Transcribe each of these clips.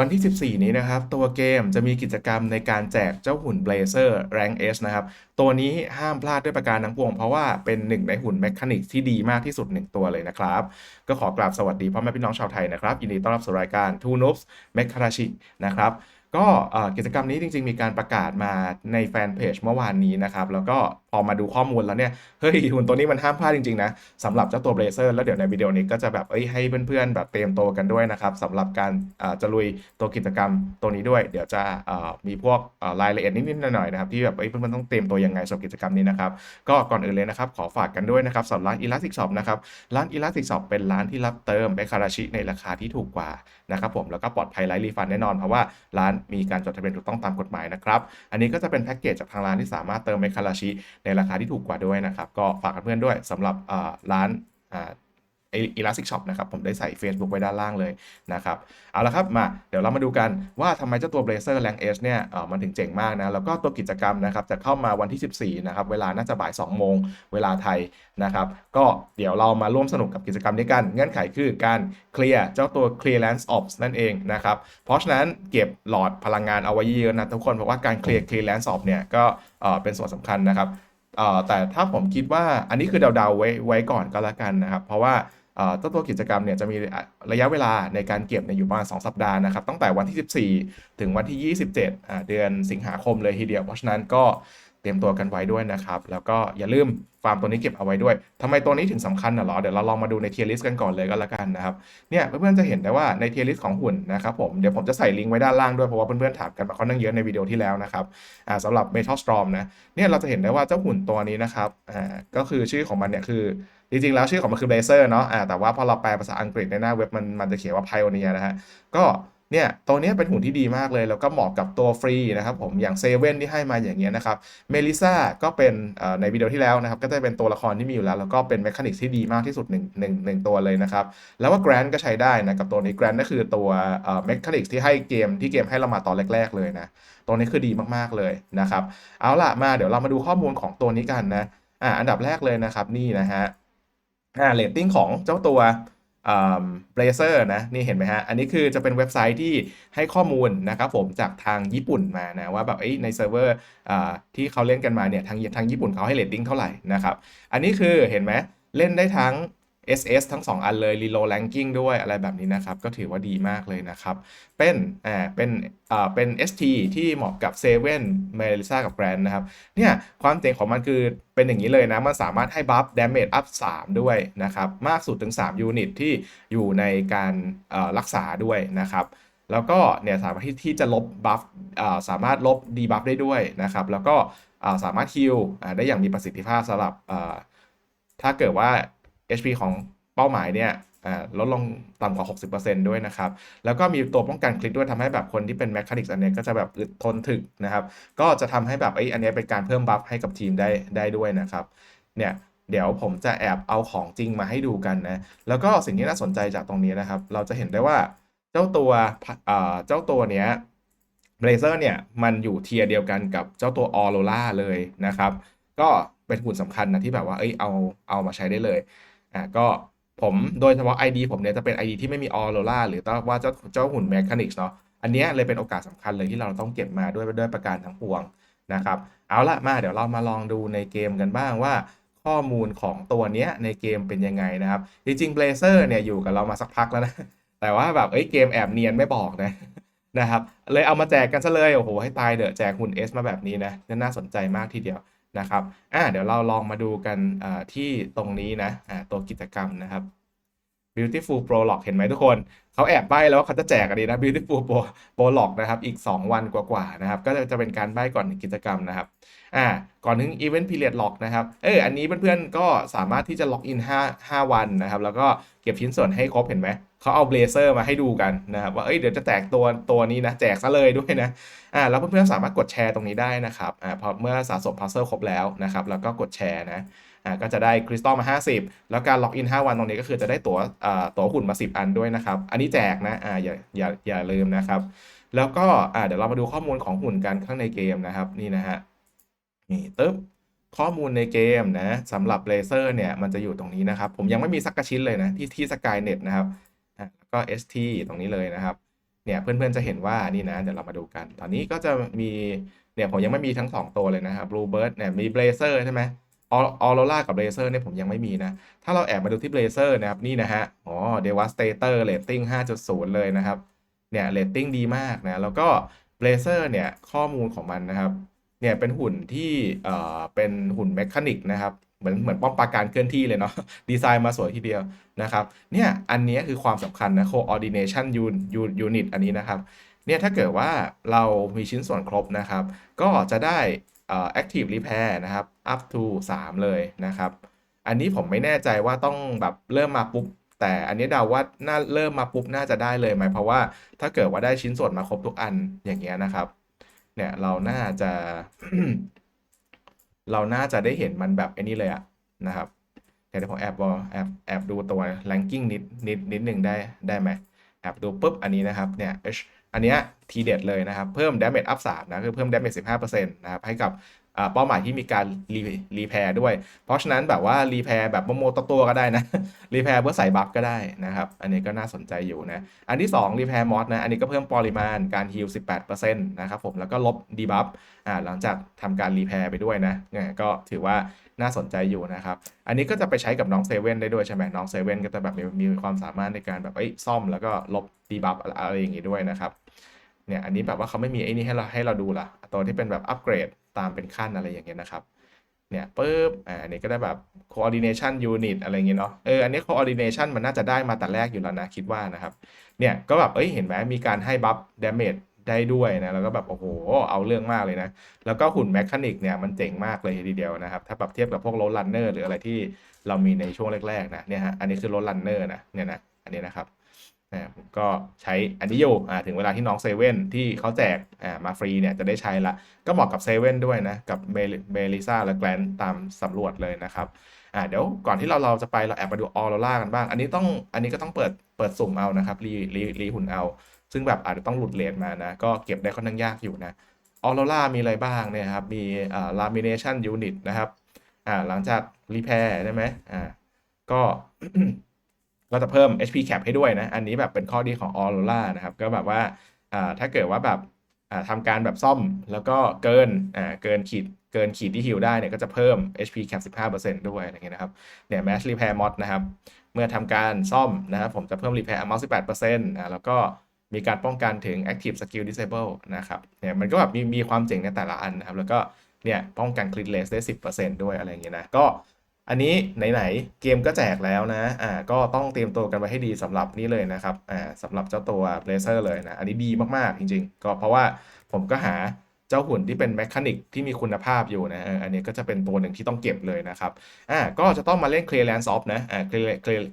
วันที่ 14 นี้นะครับ ตัวเกมจะมีกิจกรรมในการแจกเจ้าหุ่น Blazer Rank S นะครับ ตัวนี้ห้ามพลาดด้วยประการทั้งปวง เพราะว่าเป็นหนึ่งในหุ่นแมคานิกที่ดีมากที่สุดหนึ่งตัวเลยนะครับ ก็ขอกราบสวัสดีพ่อแม่พี่น้องชาวไทยนะครับ ยินดีต้อนรับสู่รายการ Two Noobs m e c h a r a s h i นะครับก็กิจกรรมนี้จริงๆ มีการประกาศมาในแฟนเพจเมื่อวานนี้นะครับ แล้วก็ อมาดูข้อมูลแล้วเนี่ย เฮ้ยหุ่นตัวนี้มันห้ามพลาดจริง ๆ นะสำหรับเจ้าตัว Blazer แล้วเดี๋ยวในวิดีโอนี้ก็จะแบบเอ้ยให้เพื่อนๆแบบเตรียมตัวกันด้วยนะครับสำหรับการจะลุยตัวกิจกรรมตัวนี้ด้วย เดี๋ยวจะมีพวกรายละเอียดนิดๆหน่อยๆนะครับที่แบบเอ้ยเพื่อนๆต้องเตรียมตัวยังไงสำหรับกิจกรรมนี้นะครับก็ก่อนอื่นเลยนะครับขอฝากกันด้วยนะครับสำหรับร้าน Elastic Shop นะครับร้าน Elastic Shop เป็นร้านที่รับเติมเบคาราชิในราคาที่ถูกกว่านะครับผมแล้วก็ปลอดภัยไร้รีฟันแน่นอนเพราะว่าร้านมีการจดทะเบียนถูกต้องตามกฎหมายนะครับอันนี้ก็จะเป็นแพ็กเกจจากทางร้านที่สามารถเติมเบคาราชิในราคาที่ถูกกว่าด้วยนะครับ ก็ฝากกันเพื่อนด้วยสำหรับร้านอ่า Elastic Shop นะครับผมได้ใส่ Facebook ไว้ด้านล่างเลยนะครับ เอาละครับมาเดี๋ยวเรามาดูกันว่าทำไมเจ้าตัว Blazer Rank S เนี่ยมันถึงเจ๋งมากนะ แล้วก็ตัวกิจกรรมนะครับ จะเข้ามาวันที่ 14 นะครับ เวลาน่าจะบ่าย 2 โมงเวลาไทยนะครับ ก็เดี๋ยวเรามาร่วมสนุกกับกิจกรรมนี้กัน เงื่อนไขคือการเคลียร์เจ้าตัว Clearance Ops นั่นเองนะครับ เพราะฉะนั้นเก็บหลอดพลังงานเอาไว้เยอะนะทุกคนเพราะว่าการเคลียร์ Clearance Ops เนี่ยก็เออเป็นส่วนสำคัญนะครับ แต่ถ้าผมคิดว่าอันนี้คือเดาๆไว้ไว้ก่อนก็แล้วกันนะครับ เพราะว่าเจ้าตัวกิจกรรมเนี่ยจะมีระยะเวลาในการเก็บเนี่ยอยู่ประมาณ 2 สัปดาห์นะครับ ตั้งแต่วันที่ 14 ถึงวันที่ 27 เดือนสิงหาคมเลยทีเดียว เพราะฉะนั้นก็ รียมตัวกันไว้ด้วยนะครับ แล้วก็อย่าลืมฟาร์มตัวนี้เก็บเอาไว้ด้วยทำไมตัวนี้ถึงสำคัญน่ะเหรอ เดี๋ยวเราลองมาดูในเทียร์ลิสต์กันก่อนเลยก็แล้วกันนะครับ เนี่ยเพื่อนๆจะเห็นได้ว่าในเทียร์ลิสต์ของหุ่นนะครับผม เดี๋ยวผมจะใส่ลิงก์ไว้ด้านล่างด้วย เพราะว่าเพื่อนๆถามกันมาค่อนข้างเยอะในวิดีโอที่แล้วนะครับอ่าสำหรับ Metal Storm นะ เนี่ยเราจะเห็นได้ว่าเจ้าหุ่นตัวนี้นะครับ อ่า ก็คือชื่อของมันเนี่ยคือ จริงๆ แล้วชื่อของมันคือ Blazer เนาะ อ่า แต่ว่าพอเราแปลภาษาอังกฤษในหน้าเว็บมันมันจะเขียนว่า Pioneer นะฮะ ก็เเนี่ยตัวนี้เป็นหุ่นที่ดีมากเลย แล้วก็เหมาะกับตัวฟรีนะครับผมอย่างเซเว่นที่ให้มาอย่างเงี้ยนะครับเมลิซาก็เป็นในวิดีโอที่แล้วนะครับก็จะเป็นตัวละครที่มีอยู่แล้ว แล้วก็เป็นเมคานิกที่ดีมากที่สุดหนึ่งหนึ่งหนึ่งตัวเลยนะครับแล้วว่าแกรนก็ใช้ได้นะกับตัวนี้แกรนก็คือตัวเมคานิกที่ให้เกมที่เกมให้เรามาตอนแรก ๆเลยนะตัวนี้คือดีมากๆเลยนะครับเอาล่ะมาเดี๋ยวเรามาดูข้อมูลของตัวนี้กันนะอ่าอันดับแรกเลยนะครับนี่นะฮะอ่าเรตติ้งของเจ้าตัว เบลเซอร์นะนี่เห็นไหมฮะ อันนี้คือจะเป็นเว็บไซต์ที่ให้ข้อมูลนะครับผมจากทางญี่ปุ่นมานะ ว่าแบบในเซิร์ฟเวอร์ที่เขาเล่นกันมาเนี่ยทางทางญี่ปุ่นเขาให้เรตติ้งเท่าไหร่นะครับ อันนี้คือเห็นไหมเล่นได้ทั้ง SS ทั้ง 2 อันเลย Reload Ranking ด้วยอะไรแบบนี้นะครับ ก็ถือว่าดีมากเลยนะครับ เป็นอ่าเป็นอ่าเป็น ST ที่เหมาะกับ7 m e l i s a กับ Grand นะครับ เนี่ย ความเจ๋งของมันคือเป็นอย่างนี้เลยนะ มันสามารถให้บัฟ damage up 3 ด้วยนะครับ มากสุดถึง 3 ยูนิตที่อยู่ในการรักษาด้วยนะครับแล้วก็เนี่ยสามารถที่ที่จะลบบัฟสามารถลบดีบัฟได้ด้วยนะครับ แล้วก็สามารถฮิลได้อย่างมีประสิทธิภาพสำหรับถ้าเกิดว่า HP ของเป้าหมายเนี่ยลดลงต่ำกว่า 60%ด้วยนะครับ แล้วก็มีตัวป้องกันคลิกด้วยทำให้แบบคนที่เป็นแมคคานิกส์อันนี้ก็จะแบบอึดทนถึกนะครับ ก็จะทำให้แบบไอ้อันนี้เป็นการเพิ่มบัฟให้กับทีมได้ได้ด้วยนะครับ เนี่ยเดี๋ยวผมจะแอบเอาของจริงมาให้ดูกันนะ แล้วก็สิ่งที่น่าสนใจจากตรงนี้นะครับ เราจะเห็นได้ว่าเจ้าตัวเจ้าตัวเนี้ยเบลเซอร์เนี่ยมันอยู่เทียเดียวกันกับเจ้าตัวออโรล่าเลยนะครับ ก็เป็นหุ่นสำคัญนะที่แบบว่าเอ้ยเอาเอามาใช้ได้เลย อะก็ผมโดยเฉพาะ ID ผมเนี่ยจะเป็น ID ที่ไม่มีออโรล่าหรือว่าเจ้าเจ้าหุ่นแมคานิกส์เนาะอันนี้เลยเป็นโอกาสสำคัญเลยที่เราต้องเก็บมาด้วยด้วยประการทั้งปวงนะครับ เอาละมาเดี๋ยวเรามาลองดูในเกมกันบ้างว่า ข้อมูลของตัวเนี้ยในเกมเป็นยังไงนะครับ จริงๆ Blazer เนี่ยอยู่กับเรามาสักพักแล้วนะ แต่ว่าแบบเอ้ยเกมแอบเนียนไม่บอกนะนะครับ เลยเอามาแจกกันซะเลย โอ้โหให้ตายเดอะแจกหุ่น S มาแบบนี้นะน่าสนใจมากทีเดียว นะครับอ่าเดี๋ยวเราลองมาดูกันอ่าที่ตรงนี้นะอ่าตัวกิจกรรมนะครับ Beautiful Prologue เห็นไหมทุกคน เขาแอบใบ้แล้วว่าเขาจะแจกอันนี้นะ Beautiful Pro Prologue นะครับ อีก 2 วันกว่าๆนะครับ ก็จะเป็นการใบ้ก่อนกิจกรรมนะครับ อ่า ก่อนถึง Event Period Lock นะครับ เอออันนี้เพื่อนๆก็สามารถที่จะล็อกอิน5 5 วันนะครับ แล้วก็เก็บชิ้นส่วนให้ครบเห็นไหมเขาเอาเบลเซอร์มาให้ดูกันนะครับว่าเอ้ยเดี๋ยวจะแจกตัวตัวนี้นะแจกซะเลยด้วยนะอ่าแล้วเพื่อนๆสามารถกดแชร์ตรงนี้ได้นะครับอ่าพอเมื่อสะสมพัซเซิลครบแล้วนะครับแล้วก็กดแชร์นะอ่าก็จะได้คริสตัลมา 50 แล้วการล็อกอิน 5 วันตรงนี้ก็คือจะได้ตัวอ่าตัวหุ่นมา 10 อันด้วยนะครับ อันนี้แจกนะอ่าอย่าอย่าอย่าลืมนะครับ แล้วก็อ่าเดี๋ยวเรามาดูข้อมูลของหุ่นกันข้างในเกมนะครับนี่นะฮะนี่ตึ๊บข้อมูลในเกมนะสำหรับเลเซอร์เนี่ยมันจะอยู่ตรงนี้นะครับ ผมยังไม่มีสักกระชิ้นเลยนะที่ที่สกายเน็ตนะครับ ก็ ST ตรงนี้เลยนะครับ เนี่ยเพื่อนๆจะเห็นว่านี่นะเดี๋ยวเรามาดูกัน ตอนนี้ก็จะมีเนี่ยผมยังไม่มีทั้ง 2 ตัวเลยนะครับ Bluebird เนี่ยมี Blazer ใช่ไหมออโรล่ากับ Blazer เนี่ยผมยังไม่มีนะ ถ้าเราแอบมาดูที่ Blazer นะครับนี่นะฮะอ๋อ Devastator rating 5.0 เลยนะครับเนี่ยเรตติ้งดีมากนะแล้วก็ Blazer เนี่ยข้อมูลของมันนะครับเนี่ยเป็นหุ่นที่เอ่อเป็นหุ่นแมคานิกนะครับ มือนเหมือนป้อมปราการเคลื่อนที่เลยเนาะดีไซน์มาสวยทีเดียวนะครับเนี่ยอันนี้คือความสำคัญนะ coordination unit อันนี้นะครับเนี่ยถ้าเกิดว่าเรามีชิ้นส่วนครบนะครับ ก็จะได้ active repair นะครับ up to 3 เลยนะครับ อันนี้ผมไม่แน่ใจว่าต้องแบบเริ่มมาปุ๊บ แต่อันนี้เดาว่าน่าเริ่มมาปุ๊บน่าจะได้เลยไหมเพราะว่าถ้าเกิดว่าได้ชิ้นส่วนมาครบทุกอันอย่างเงี้ยนะครับ เนี่ยเราน่าจะ เราน่าจะได้เห็นมันแบบไอ้นี้เลยอะนะครับเดี๋ยวผมแอบวอแอบแอบดูตัว ranking นิดนิดนิดหนึ่งได้ได้ไหมแอบดูปุ๊บอันนี้นะครับเนี่ย H อันเนี้ยทีเด็ดเลยนะครับ เพิ่ม damage up 3นะคือเพิ่ม damage 15%นะครับให้กับ เป้าหมายที่มีการรีรีแพร์ด้วย เพราะฉะนั้นแบบว่ารีแพร์แบบโมโมตัวตัวก็ได้นะรีแพร์เพื่อใส่บัฟก็ได้นะครับ อันนี้ก็น่าสนใจอยู่นะ อันที่2รีแพร์มอสนะ อันนี้ก็เพิ่มปริมาณการฮิล18%นะครับผมแล้วก็ลบดีบัฟอ่าหลังจากทำการรีแพร์ไปด้วยนะเนี่ยก็ถือว่าน่าสนใจอยู่นะครับ อันนี้ก็จะไปใช้กับน้องเซเว่นได้ด้วยใช่ไหมน้องเซเว่นก็จะแบบมีมีความสามารถในการแบบเอ้ยซ่อมแล้วก็ลบดีบัฟอะไรอย่างงี้ด้วยนะครับเนี่ยอันนี้แบบว่าเขาไม่มีไอ้นี่ให้เราให้เราดูละตัวที่เป็นแบบอัปเกรด ตามเป็นขั้นอะไรอย่างเงี้ยนะครับเนี่ยปุ๊บอ่าอันนี้ก็ได้แบบ coordination unit อะไรเงี้ยเนาะเอออันนี้ coordination มันน่าจะได้มาแต่แรกอยู่แล้วนะ คิดว่านะครับ เนี่ยก็แบบเอ้ยเห็นไหมมีการให้บัฟ damage ได้ด้วยนะ แล้วก็แบบ โอ้โห เอาเรื่องมากเลยนะ แล้วก็หุ่นแมคานิกเนี่ย มันเจ๋งมากเลยทีเดียวนะครับ ถ้าแบบเทียบกับพวกรลลันเนอร์หรืออะไรที่เรามีในช่วงแรก ๆ นะเนี่ยฮะอันนี้คือรลลันเนอร์นะเนี่ยนะอันนี้นะครับ นะผมก็ใช้อันนี้อยู่อ่าถึงเวลาที่น้องเซเว่นที่เขาแจกอ่ามาฟรีเนี่ยจะได้ใช้ละ ก็เหมาะกับเซเว่นด้วยนะ กับเมลิซาและแกลนตามสำรวจเลยนะครับ่าเดี๋ยวก่อนที่เราเราจะไปเราแอบมาดูออโรล่ากันบ้าง อันนี้ต้องอันนี้ก็ต้องเปิดเปิดสุ่มเอานะครับรีรีรีหุ่นเอา ซึ่งแบบอาจจะต้องหลุดเลนมานะ ก็เก็บได้ค่อนข้างยากอยู่นะออโรล่ามีอะไรบ้างเนี่ยครับ มีอ่าลามิเนชันยูนิตนะครับอ่าหลังจากรีแพร์ได้ไหมอ่าก็ ก็จะเพิ่ม HP cap ให้ด้วยนะ อันนี้แบบเป็นข้อดีของ Aurora นะครับ ก็แบบว่าถ้าเกิดว่าแบบทำการแบบซ่อมแล้วก็เกินเกินขีดเกินขีดที่ฮิลได้เนี่ยก็จะเพิ่ม HP cap 15%ด้วยอะไรเงี้ยนะครับ เนี่ย Match Repair Mod นะครับ เมื่อทำการซ่อมนะครับ ผมจะเพิ่ม Repair Amount 18%นะแล้วก็มีการป้องกันถึง Active Skill Disable นะครับ เนี่ยมันก็แบบมีมีความเจ๋งในแต่ละอันนะครับ แล้วก็เนี่ยป้องกัน Crit Rate ได้ 10%ด้วยอะไรเงี้ยนะ ก็ อันนี้ไหนๆเกมก็แจกแล้วนะ อ่า ก็ต้องเตรียมตัวกันไว้ให้ดีสำหรับนี่เลยนะครับ อ่าสำหรับเจ้าตัว Blazer เลยนะ อันนี้ดีมากๆจริง ๆ ก็เพราะว่าผมก็หาเจ้าหุ่นที่เป็นแมคานิกที่มีคุณภาพอยู่นะอันนี้ก็จะเป็นตัวหนึ่งที่ต้องเก็บเลยนะครับ อ่า ก็จะต้องมาเล่น Clearance Off นะ อ่า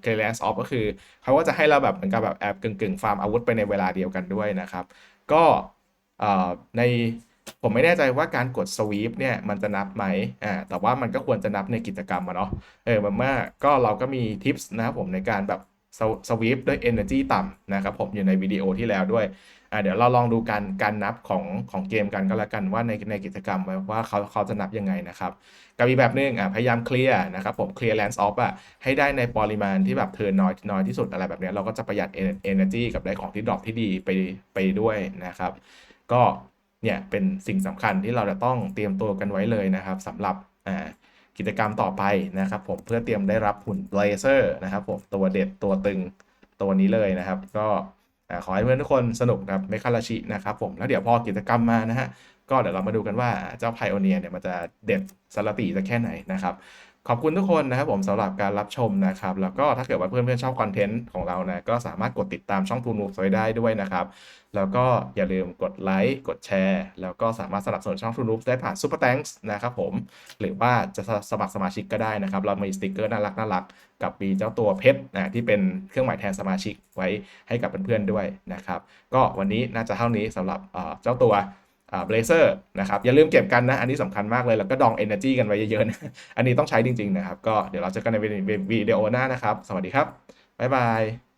Clearance Off ก็คือเขาก็จะให้เราแบบเหมือนกับแบบแอบกึ่งๆ ฟาร์มอาวุธไปในเวลาเดียวกันด้วยนะครับ ก็อ่าใน ผมไม่แน่ใจว่าการกดสวีปเนี่ยมันจะนับไหมอ่าแต่ว่ามันก็ควรจะนับในกิจกรรมอะเนาะเออมันมาก็เราก็มีทิปส์นะครับผมในการแบบสวีปด้วย Energy ต่ำนะครับผมอยู่ในวิดีโอที่แล้วด้วยอ่าเดี๋ยวเราลองดูการการนับของของเกมกันก็แล้วกันว่าในในกิจกรรมว่าเขาเขาจะนับยังไงนะครับกับอีกแบบนึงอ่าพยายามเคลียร์นะครับผมเคลียร์แลนส์ออฟอะให้ได้ในปริมาณที่แบบเทินน้อยน้อยที่สุดอะไรแบบนี้เราก็จะประหยัด Energy กับได้ของที่ดรอปที่ดีไปไปด้วยนะครับ ก็ เนี่ยเป็นสิ่งสำคัญที่เราจะต้องเตรียมตัวกันไว้เลยนะครับสำหรับกิจกรรมต่อไปนะครับ ผมเพื่อเตรียมได้รับหุ่นเบลเซอร์นะครับผมตัวเด็ดตัวตึงตัวนี้เลยนะครับ ก็ขอให้เพื่อนทุกคนสนุกกับเมคาราชินะครับผมแล้วเดี๋ยวพอกิจกรรมมานะฮะก็เดี๋ยวเรามาดูกันว่าเจ้าไพโอเนียเนี่ยมันจะเด็ดสารติจะแค่ไหนนะครับ ขอบคุณทุกคนนะครับผมสำหรับการรับชมนะครับ แล้วก็ถ้าเกิดว่าเพื่อนๆชอบคอนเทนต์ของเรานะก็สามารถกดติดตามช่องทูนูสวยได้ด้วยนะครับ แล้วก็อย่าลืมกดไลค์กดแชร์ แล้วก็สามารถสนับสนุนช่องทูนูได้ผ่านซูเปอร์แตงส์นะครับผมหรือว่าจะสมัครสมาชิกก็ได้นะครับ เรามีสติกเกอร์น่ารักน่ารักกับมีเจ้าตัวเพชรนะที่เป็นเครื่องหมายแทนสมาชิกไว้ให้กับเพื่อนๆด้วยนะครับ ก็วันนี้น่าจะเท่านี้สำหรับเจ้าตัว เบลเซอร์นะครับอย่าลืมเก็บกันนะ อันนี้สำคัญมากเลย แล้วก็ดอง Energy กันไว้เยอะๆนะอันนี้ต้องใช้จริงๆนะครับ ก็เดี๋ยวเราเจอกันในวิดีโอหน้านะครับ สวัสดีครับ บ๊ายบาย